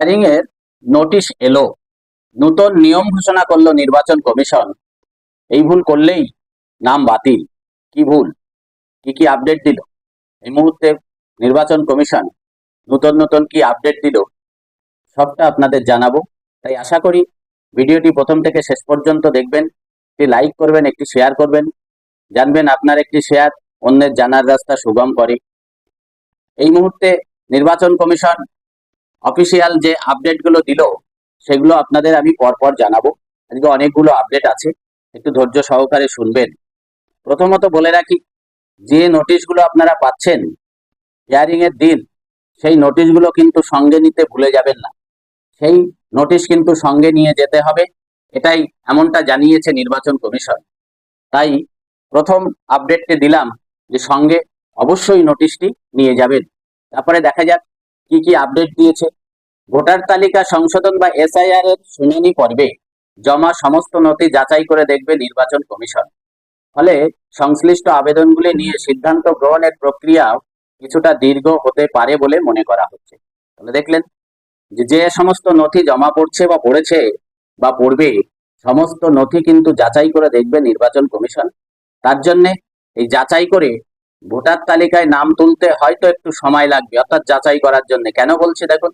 Hearing এর notice এলো। নতুন নিয়ম ঘোষণা করল নির্বাচন কমিশন। এই ভুল করলেই নাম বাতিল। কি ভুল? কি কি আপডেট দিল? এই মুহূর্তে নির্বাচন কমিশন নতুন নতুন কি আপডেট দিল, সবটা আপনাদের জানাব। তাই আশা করি ভিডিওটি প্রথম থেকে শেষ পর্যন্ত দেখবেন। একটি লাইক করবেন, একটি শেয়ার করবেন। জানবেন আপনার একটি শেয়ার অন্যের জানার রাস্তা সুগম করে। এই মুহূর্তে নির্বাচন কমিশন অফিসিয়াল যে আপডেটগুলো দিল, সেগুলো আপনাদের আমি পরপর জানাব। আজকে অনেকগুলো আপডেট আছে, একটু ধৈর্য সহকারে শুনবেন। প্রথমত বলে রাখি, যে নোটিশগুলো আপনারা পাচ্ছেন এর দিন, সেই নোটিশগুলো কিন্তু সঙ্গে নিতে ভুলে যাবেন না। সেই নোটিশ কিন্তু সঙ্গে নিয়ে যেতে হবে, এটাই এমনটা জানিয়েছে নির্বাচন কমিশন। তাই প্রথম আপডেটটি দিলাম, যে সঙ্গে অবশ্যই নোটিশটি নিয়ে যাবেন। তারপরে দেখা যাক, কি কি আপডেট দিয়েছে ভোটার তালিকা সংশোধন বা এসআইআর এর শুনানি পর্বে জমা সমস্ত নথি যাচাই করে দেখবে নির্বাচন কমিশন। ফলে সংশ্লিষ্ট আবেদনগুলি নিয়ে সিদ্ধান্ত গ্রহণের প্রক্রিয়া কিছুটা দীর্ঘ হতে পারে বলে মনে করা হচ্ছে। তাহলে দেখলেন যে সমস্ত নথি জমা পড়ছে বা পড়েছে বা পড়বে, সমস্ত নথি কিন্তু যাচাই করে দেখবে নির্বাচন কমিশন। তার জন্যে এই যাচাই করে ভোটার তালিকায় নাম তুলতে হয়তো একটু সময় লাগবে, অর্থাৎ যাচাই করার জন্য। কেন বলছি দেখুন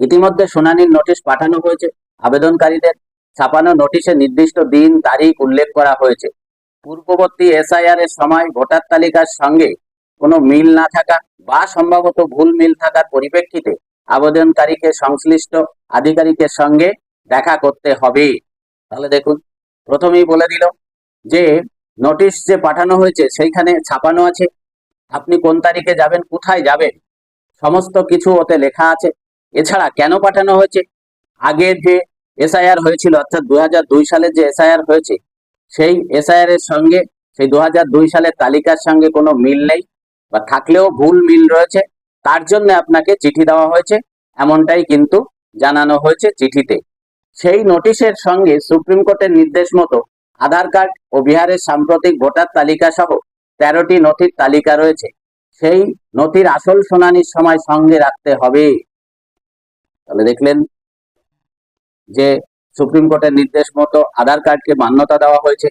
ইতিমধ্যে শুনানির নোটিশ পাঠানো হয়েছে। আবেদনকারীদের ছাপানো নোটিশে নির্দিষ্ট দিন, তারিখ উল্লেখ করা হয়েছে। পূর্ববর্তী এসআইআর এর সময় ভোটার তালিকার সঙ্গে কোনো মিল না থাকা বা সম্ভবত ভুল মিল থাকার পরিপ্রেক্ষিতে আবেদনকারীকে সংশ্লিষ্ট আধিকারিকের সঙ্গে দেখা করতে হবে। তাহলে দেখুন, প্রথমেই বলে দিল যে নোটিশ যে পাঠানো হয়েছে সেইখানে ছাপানো আছে। আপনি কোন তারিখে যাবেন, কোথায় যাবেন? সমস্ত কিছু ওতে লেখা আছে। এছাড়া কেন পাঠানো হয়েছে? আগে যে এসআইআর হয়েছিল, অর্থাৎ দু সালের যে এসআইআর হয়েছে, সেই এসআইআর এর সঙ্গে, সেই দু সালের তালিকার সঙ্গে কোনো মিল নেই বা থাকলেও ভুল মিল রয়েছে। তার জন্য আপনাকে চিঠি দেওয়া হয়েছে, এমনটাই কিন্তু জানানো হয়েছে চিঠিতে। সেই নোটিশের সঙ্গে সুপ্রিম কোর্টের নির্দেশ মতো আধার কার্ড ও বিহারের সাম্প্রতিক ভোটার তালিকা সহ তেরোটি নথির তালিকা রয়েছে। সেই নথির আসল শুনানির সময় সঙ্গে রাখতে হবে। তাহলে দেখলেন যে সুপ্রিম কোর্টের নির্দেশ মতো আধার কার্ডকে মান্যতা দেওয়া হয়েছে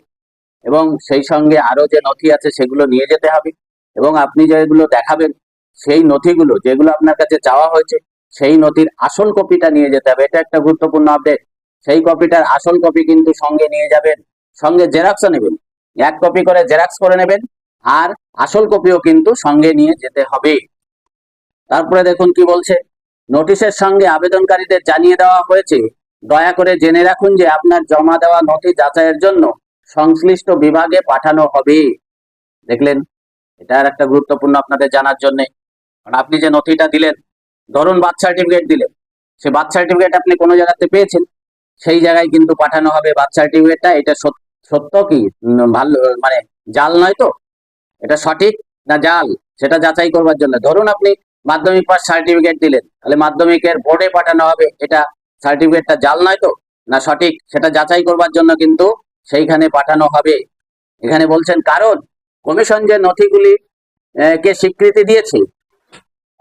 এবং সেই সঙ্গে আরও যে নথি আছে সেগুলো নিয়ে যেতে হবে এবং আপনি যেগুলো দেখাবেন সেই নথিগুলো, যেগুলো আপনার কাছে চাওয়া হয়েছে, সেই নথির আসল কপিটা নিয়ে যেতে হবে। এটা একটা গুরুত্বপূর্ণ আপডেট সেই কপিটার আসল কপি কিন্তু সঙ্গে নিয়ে যাবেন, সঙ্গে জেরক্সও নেবেন। এক কপি করে জেরক্স করে নেবেন আর আসল কপিও কিন্তু সঙ্গে নিয়ে যেতে হবে। তারপরে দেখুন কি বলছে। নোটিশের সঙ্গে আবেদনকারীদের জানিয়ে দেওয়া হয়েছে, দয়া করে জেনে রাখুন যে আপনার জমা দেওয়া নথি যাচাইয়ের জন্য সংশ্লিষ্ট বিভাগে পাঠানো হবে। দেখলেন, এটা আর একটা গুরুত্বপূর্ণ আপনাদের জানার জন্য। কারণ আপনি যে নথিটা দিলেন, ধরুন বার্থ সার্টিফিকেট দিলেন, সে বার্থ সার্টিফিকেট আপনি কোনো জায়গাতে পেয়েছেন, সেই জায়গায় কিন্তু পাঠানো হবে বার্থ সার্টিফিকেটটা। এটা সত- সত্য কি? ভালো মানে জাল নয় তো? এটা সঠিক না জাল? সেটা যাচাই করবার জন্য। ধরুন আপনি মাধ্যমিক পাস সার্টিফিকেট দিলেন। তাহলে মাধ্যমিকের বোর্ডে পাঠানো হবে, এটা সার্টিফিকেটটা জাল নয় তো? না সঠিক? সেটা যাচাই করবার জন্য কিন্তু সেইখানে পাঠানো হবে। এখানে বলছেন, কারণ কমিশন যে নথিগুলি কে স্বীকৃতি দিয়েছে,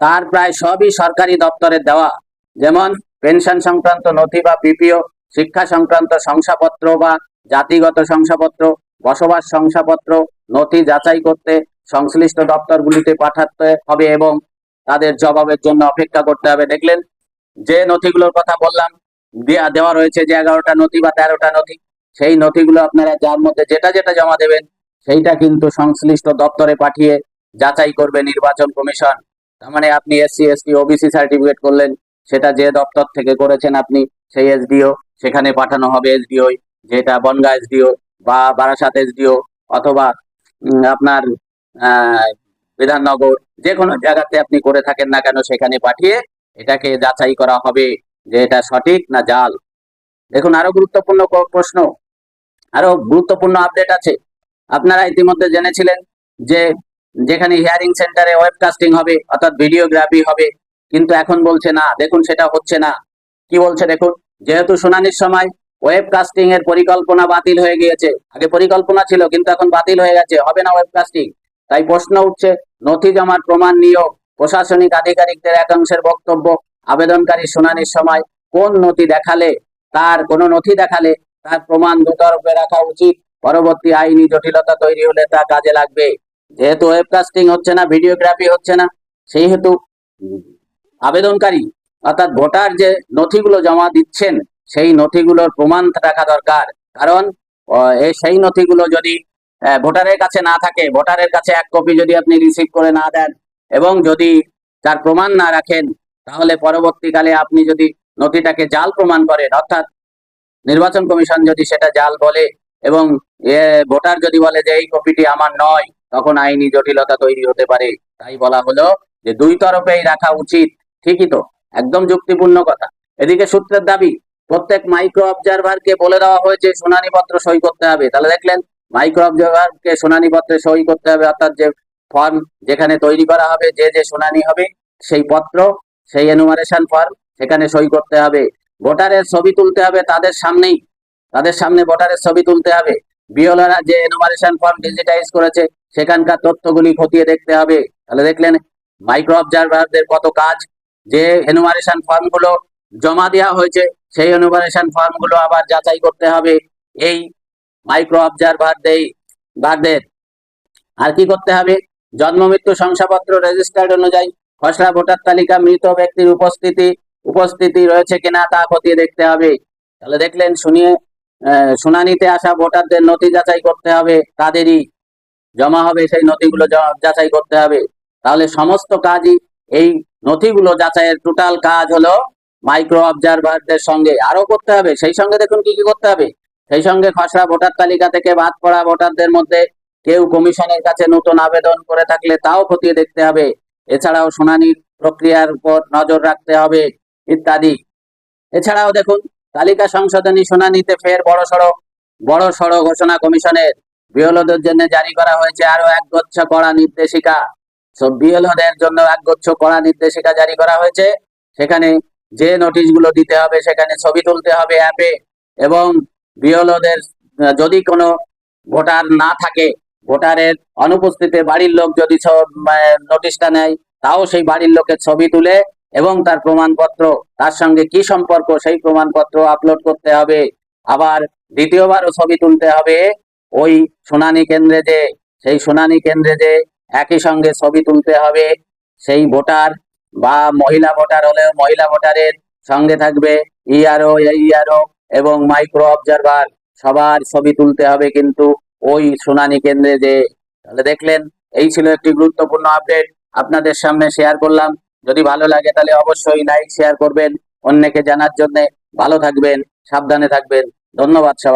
তার প্রায় সবই সরকারি দপ্তরের দেওয়া। যেমন পেনশন সংক্রান্ত নথি বা পিপিও, শিক্ষা সংক্রান্ত শংসাপত্র বা জাতিগত শংসাপত্র, বসবাস শংসাপত্র, নথি যাচাই করতে সংশ্লিষ্ট দপ্তরগুলিতে পাঠাতে হবে এবং তাদের জবাবের জন্য অপেক্ষা করতে হবে। দেখলেন, যে নথিগুলোর কথা বললাম, দেয়া দেওয়া রয়েছে যে এগারোটা নথি বা তেরোটা নথি, সেই নথিগুলো আপনারা যার মধ্যে যেটা যেটা জমা দেবেন, সেইটা কিন্তু সংশ্লিষ্ট দপ্তরে পাঠিয়ে যাচাই করবে নির্বাচন কমিশন। তার মানে আপনি এসসি, এসটি, ওবিসি সার্টিফিকেট করলেন, সেটা যে দপ্তর থেকে করেছেন আপনি, সেই এসডিও, সেখানে পাঠানো হবে এসডিও, যেটা বনগা এসডিও বা বারাসাত এসডিও অথবা আপনার বিধাননগর, যে কোনো জায়গাতে আপনি করে থাকেন না কেন সেখানে পাঠিয়ে এটাকে যাচাই করা হবে যে এটা সঠিক না জাল। দেখুন, আরও গুরুত্বপূর্ণ প্রশ্ন, আরও গুরুত্বপূর্ণ আপডেট আছে। আপনারা ইতিমধ্যে জেনেছিলেন যে যেখানে হিয়ারিং সেন্টারে ওয়েবকাস্টিং হবে, অর্থাৎ ভিডিওগ্রাফি হবে, কিন্তু এখন বলছে না, দেখুন সেটা হচ্ছে না। কি বলছে দেখুন, যেহেতু শুনানির সময় ওয়েবকাস্টিং এর পরিকল্পনা বাতিল হয়ে গিয়েছে, আগে পরিকল্পনা ছিল, কিন্তু এখন বাতিল হয়ে গেছে, হবে না ওয়েবকাস্টিং তাই প্রশ্ন উঠছে, নথি জমার প্রমাণ নিয়েও প্রশাসনিক আধিকারিকদের একাংশের বক্তব্য, আবেদনকারী শুনানির সময় কোন নথি দেখালে, তার কোন নথি দেখালে তার প্রমাণ দুতরফে রাখা উচিত। পরবর্তী আইনি জটিলতা তৈরি হলে তা কাজে লাগবে। যেহেতু ওয়েবকাস্টিং হচ্ছে না ভিডিওগ্রাফি হচ্ছে না সেই হেতু আবেদনকারী, অর্থাৎ ভোটার যে নথিগুলো জমা দিচ্ছেন, সেই নথিগুলোর প্রমাণ রাখা দরকার। কারণ সেই নথিগুলো যদি ভোটারের কাছে না থাকে, ভোটারের কাছে এক কপি যদি আপনি রিসিভ করে না দেন এবং যদি তার প্রমাণ না রাখেন, তাহলে পরবর্তীকালে আপনি যদি নথিটাকে জাল প্রমাণ করেন, অর্থাৎ নির্বাচন কমিশন যদি সেটা জাল বলে এবং ভোটার যদি বলে যে এই কপিটি আমার নয়, তখন আইনি জটিলতা তৈরি হতে পারে। তাই বলা হলো যে দুই তরফেই রাখা উচিত। ঠিকই তো, একদম যুক্তিপূর্ণ কথা। এদিকে সূত্রের দাবি, প্রত্যেক মাইক্রো অবজারভারকে বলে দেওয়া হয়েছে শুনানি পত্র সই করতে হবে। তাহলে দেখলেন মাইক্রো অবজারভারকে শুনানি পত্রে সই করতে হবে, অর্থাৎ যে ফর্ম যেখানে তৈরি করা হবে, যে যে শুনানি হবে, সেই পত্র, সেই এনুমারেশন ফর্ম সেখানে সই করতে হবে। ভোটারের ছবি তুলতে হবে তাদের সামনেই, তাদের সামনে ভোটারের ছবি তুলতে হবে। বিওলারা যে এনুমারেশন ফর্ম ডিজিটাইজ করেছে, সেখানকার তথ্যগুলি খতিয়ে দেখতে হবে। তাহলে দেখলেন মাইক্রো অবজারভারদের কত কাজ। যে এনুমারেশন ফর্মগুলো জমা দেওয়া হয়েছে, সেই এনুমারেশন ফর্মগুলো আবার যাচাই করতে হবে। এই মাইক্রো অবজারভারদের ভারদের আর কি করতে হবে? জন্ম, মৃত্যু, শংসাপত্র রেজিস্টার্ড অনুযায়ী খসড়া ভোটার তালিকা মৃত ব্যক্তির উপস্থিতি উপস্থিতি রয়েছে কিনা তা খতিয়ে দেখতে হবে। তাহলে দেখলেন, শুনিয়ে শুনানিতে আসা ভোটারদের নথি যাচাই করতে হবে, তাদেরই জমা হবে, সেই নথিগুলো যাচাই করতে হবে। তাহলে সমস্ত কাজই এই নথিগুলো যাচাইয়ের টোটাল কাজ হলো মাইক্রো অবজারভারদের সঙ্গে। আরও করতে হবে, সেই সঙ্গে দেখুন কি কি করতে হবে। সেই সঙ্গে খসড়া ভোটার তালিকা থেকে বাদ পড়া ভোটারদের মধ্যে কেউ কমিশনের কাছে নতুন আবেদন করে থাকলে তাও খতিয়ে দেখতে হবে। এছাড়াও শুনানির প্রক্রিয়ার উপর নজর রাখতে হবে, ইত্যাদি। এছাড়াও দেখুন, তালিকা সংশোধনী শুনানিতে ফের বড় সড়ো বড় সড়ো ঘোষণা কমিশনের। বিএলওদের জন্য জারি করা হয়েছে আরও এক গুচ্ছ কড়া নির্দেশিকা। সব জন্য এক গুচ্ছ কড়া নির্দেশিকা জারি করা হয়েছে। সেখানে যে নোটিশগুলো দিতে হবে সেখানে ছবি তুলতে হবে অ্যাপে এবং বিএলওদের যদি কোনো ভোটার না থাকে, ভোটারের অনুপস্থিতিতে বাড়ির লোক যদি ছ- নোটিশটা নেয়, তাও সেই বাড়ির লোকের ছবি তুলে এবং তার প্রমাণপত্র, তার সঙ্গে কি সম্পর্ক সেই প্রমাণপত্র আপলোড করতে হবে। আবার দ্বিতীয়বারও ছবি তুলতে হবে। ওই শুনানি কেন্দ্রে যে, সেই শুনানি কেন্দ্রে যে একই সঙ্গে ছবি তুলতে হবে। সেই ভোটার বা মহিলা ভোটার হলেও মহিলা ভোটারের সঙ্গে থাকবে। ইআরও ইআরও এবং মাইক্রো অবজারভার সবার ছবি তুলতে হবে কিন্তু ওই শুনানি কেন্দ্রে যে, তাহলে দেখলেন, এই ছিল একটি গুরুত্বপূর্ণ আপডেট আপনাদের সামনে শেয়ার করলাম। যদি ভালো লাগে তাহলে অবশ্যই লাইক শেয়ার করবেন। অন্যকে জানার জন্য ভালো থাকবেন, সাবধানে থাকবেন। ধন্যবাদ সবাই।